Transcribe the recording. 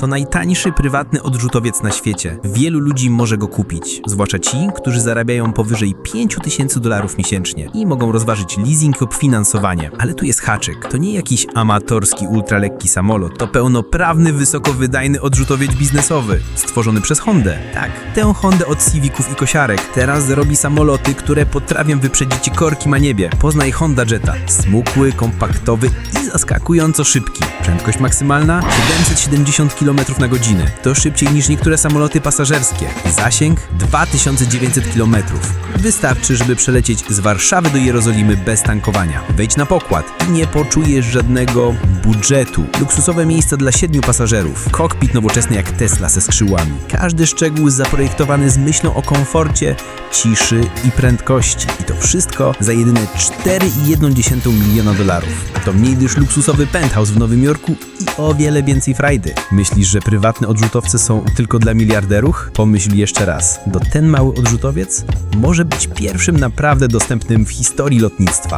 To najtańszy prywatny odrzutowiec na świecie. Wielu ludzi może go kupić, zwłaszcza ci, którzy zarabiają powyżej 5000 dolarów miesięcznie i mogą rozważyć leasing lub finansowanie. Ale tu jest haczyk. To nie jakiś amatorski, ultralekki samolot. To pełnoprawny, wysokowydajny odrzutowiec biznesowy, stworzony przez Hondę. Tak, tę Hondę od Civiców i kosiarek. Teraz robi samoloty, które potrafią wyprzedzić korki na niebie. Poznaj Honda Jetta. Smukły, kompaktowy i zaskakująco szybki. Prędkość maksymalna 770 km na godzinę. To szybciej niż niektóre samoloty pasażerskie. Zasięg 2900 km. Wystarczy, żeby przelecieć z Warszawy do Jerozolimy bez tankowania. Wejdź na pokład i nie poczujesz żadnego budżetu. Luksusowe miejsca dla siedmiu pasażerów. Kokpit nowoczesny jak Tesla ze skrzydłami. Każdy szczegół zaprojektowany z myślą o komforcie, ciszy i prędkości. I to wszystko za jedyne 4,1 miliona dolarów. To mniej niż luksusowy penthouse w Nowym Jorku o wiele więcej frajdy. Myślisz, że prywatne odrzutowce są tylko dla miliarderów? Pomyśl jeszcze raz. To ten mały odrzutowiec może być pierwszym naprawdę dostępnym w historii lotnictwa.